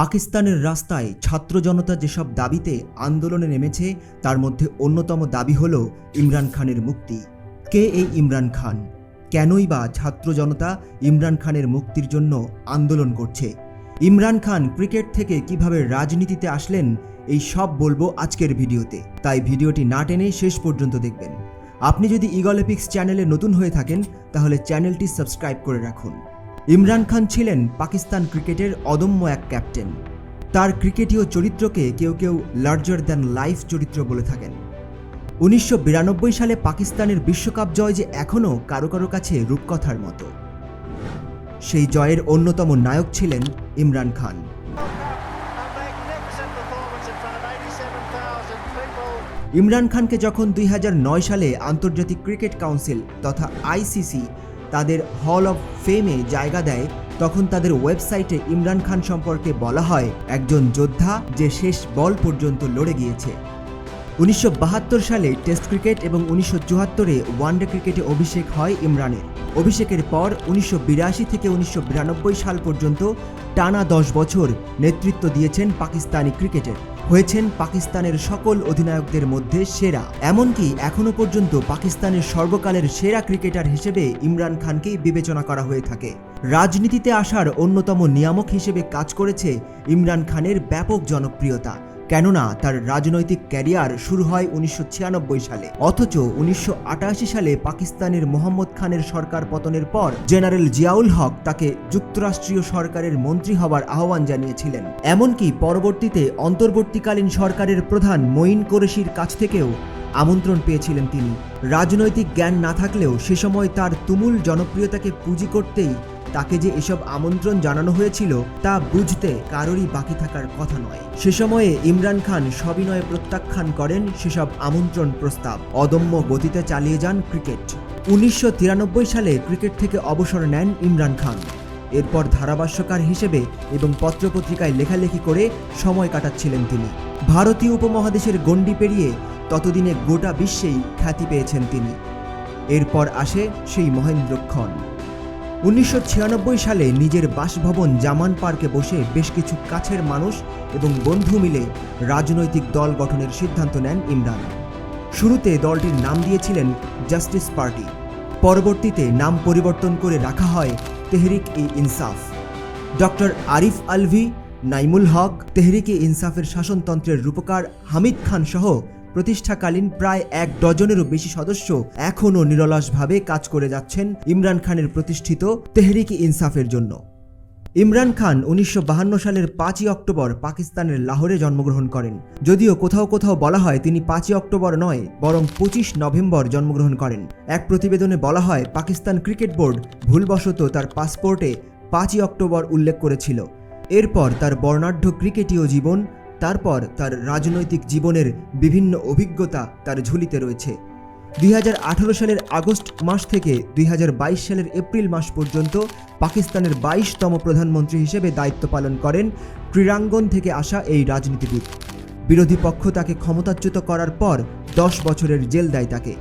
পাকিস্তানের রাস্তায় ছাত্র জনতা যেসব দাবিতে আন্দোলনে নেমেছে, তার মধ্যে অন্যতম দাবি হল ইমরান খানের মুক্তি। কে এই ইমরান খান? কেনই বা ছাত্র জনতা ইমরান খানের মুক্তির জন্য আন্দোলন করছে? ইমরান খান ক্রিকেট থেকে কীভাবে রাজনীতিতে আসলেন, এই সব বলব আজকের ভিডিওতে। তাই ভিডিওটি না টেনে শেষ পর্যন্ত দেখবেন। আপনি যদি ইগলেপিক্স চ্যানেলে নতুন হয়ে থাকেন, তাহলে চ্যানেলটি সাবস্ক্রাইব করে রাখুন। ইমরান খান ছিলেন পাকিস্তান ক্রিকেটের অদম্য এক ক্যাপ্টেন। তার ক্রিকেটীয় চরিত্রকে কেউ কেউ লার্জার দ্যান লাইফ চরিত্র বলে থাকেন। উনিশশো বিরানব্বই সালে পাকিস্তানের বিশ্বকাপ জয় যে এখনও কারও কারও কাছে রূপকথার মতো। সেই জয়ের অন্যতম নায়ক ছিলেন Imran Khan. A magnificent performance in front of 87,000 people. Imran খানকে যখন দুই হাজার নয় সালে আন্তর্জাতিক ক্রিকেট কাউন্সিল তথা আইসিসি তাদের হল অফ ফেমে জায়গা দেয়, তখন তাদের ওয়েবসাইটে ইমরান খান সম্পর্কে বলা হয়, একজন যোদ্ধা যে শেষ বল পর্যন্ত লড়ে গিয়েছে। উনিশশো বাহাত্তর সালে টেস্ট ক্রিকেট এবং উনিশশো চুয়াত্তরে ওয়ানডে ক্রিকেটে অভিষেক হয় ইমরানের। অভিষেকের পর উনিশশো বিরাশি থেকে উনিশশো বিরানব্বই সাল পর্যন্ত টানা দশ বছর নেতৃত্ব দিয়েছেন পাকিস্তানি ক্রিকেটের হয়েছেন পাকিস্তানের সকল অধিনায়কদের মধ্যে সেরা। এমনকি এখনও পর্যন্ত পাকিস্তানের সর্বকালের সেরা ক্রিকেটার হিসেবে ইমরান খানকেই বিবেচনা করা হয়ে থাকে। রাজনীতিতে আসার অন্যতম নিয়ামক হিসেবে কাজ করেছে ইমরান খানের ব্যাপক জনপ্রিয়তা। কেননা তার রাজনৈতিক ক্যারিয়ার শুরু হয় উনিশশো ছিয়ানব্বই সালে। অথচ উনিশশো আটাশি সালে পাকিস্তানের মোহাম্মদ খানের সরকার পতনের পর জেনারেল জিয়াউল হক তাকে যুক্তরাষ্ট্রীয় সরকারের মন্ত্রী হবার আহ্বান জানিয়েছিলেন। এমনকি পরবর্তীতে অন্তর্বর্তীকালীন সরকারের প্রধান মঈন কোরেশির কাছ থেকেও আমন্ত্রণ পেয়েছিলেন তিনি। রাজনৈতিক জ্ঞান না থাকলেও সে সময় তার তুমুল জনপ্রিয়তাকে পুঁজি করতেই তাকে যে এসব আমন্ত্রণ জানানো হয়েছিল তা বুঝতে কারোরই বাকি থাকার কথা নয়। সে সময়ে ইমরান খান সবিনয়ে প্রত্যাখ্যান করেন সেসব আমন্ত্রণ প্রস্তাব। অদম্য গতিতে চালিয়ে যান ক্রিকেট। উনিশশো তিরানব্বই সালে ক্রিকেট থেকে অবসর নেন ইমরান খান। এরপর ধারাভাষ্যকার হিসেবে এবং পত্রপত্রিকায় লেখালেখি করে সময় কাটাচ্ছিলেন তিনি। ভারতীয় উপমহাদেশের গণ্ডি পেরিয়ে ততদিনে গোটা বিশ্বেই খ্যাতি পেয়েছেন তিনি। এরপর আসে সেই মহেন্দ্রক্ষণ উনিশশো ছিয়ানব্বই সালে নিজের বাসভবন জামান পার্কে বসে বেশ কিছু কাছের মানুষ এবং বন্ধু মিলে রাজনৈতিক দল গঠনের সিদ্ধান্ত নেন ইমরান। শুরুতে দলটির নাম দিয়েছিলেন জাস্টিস পার্টি। পরবর্তীতে নাম পরিবর্তন করে রাখা হয় তেহরিক ই ইনসাফ। ডক্টর আরিফ আলভি, নাইমুল হক, তেহরিক ই ইনসাফের শাসনতন্ত্রের রূপকার হামিদ খান সহ প্রতিষ্ঠাকালীন প্রায় এক ডজনেরও বেশি সদস্য এখনও নিরলসভাবে কাজ করে যাচ্ছেন ইমরান খানের প্রতিষ্ঠিত তেহরিক ইনসাফের জন্য। ইমরান খান উনিশশো সালের পাঁচই অক্টোবর পাকিস্তানের লাহোরে জন্মগ্রহণ করেন। যদিও কোথাও কোথাও বলা হয় তিনি পাঁচই অক্টোবর নয়, বরং পঁচিশ নভেম্বর জন্মগ্রহণ করেন। এক প্রতিবেদনে বলা হয়, পাকিস্তান ক্রিকেট বোর্ড ভুলবশত তার পাসপোর্টে পাঁচই অক্টোবর উল্লেখ করেছিল। এরপর তার বর্ণাঢ্য ক্রিকেটীয় জীবন তারপর তার রাজনৈতিক জীবনের বিভিন্ন অভিজ্ঞতা তার ঝুলিতে রয়েছে। দুই হাজার আঠেরো সালের আগস্ট মাস থেকে দুই হাজার বাইশ সালের এপ্রিল মাস পর্যন্ত পাকিস্তানের বাইশতম প্রধানমন্ত্রী হিসেবে দায়িত্ব পালন করেন ক্রীড়াঙ্গন থেকে আসা এই রাজনীতিবিদ। বিরোধী পক্ষ তাকে ক্ষমতাচ্যুত করার পর দশ বছরের জেল দেয় তাকে।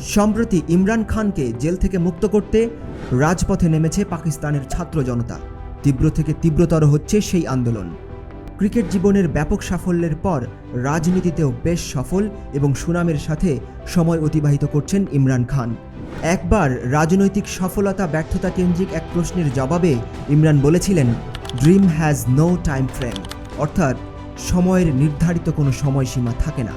সম্প্রতি ইমরান খানকে জেল থেকে মুক্ত করতে রাজপথে নেমেছে পাকিস্তানের ছাত্র জনতা। তীব্র থেকে তীব্রতর হচ্ছে সেই আন্দোলন। ক্রিকেট জীবনের ব্যাপক সাফল্যের পর রাজনীতিতেও বেশ সফল এবং সুনামের সাথে সময় অতিবাহিত করছেন ইমরান খান। একবার রাজনৈতিক সফলতা ব্যর্থতা কেন্দ্রিক এক প্রশ্নের জবাবে ইমরান বলেছিলেন dream has no time frame অর্থাৎ, সময়ের নির্ধারিত কোনো সময়সীমা থাকে না।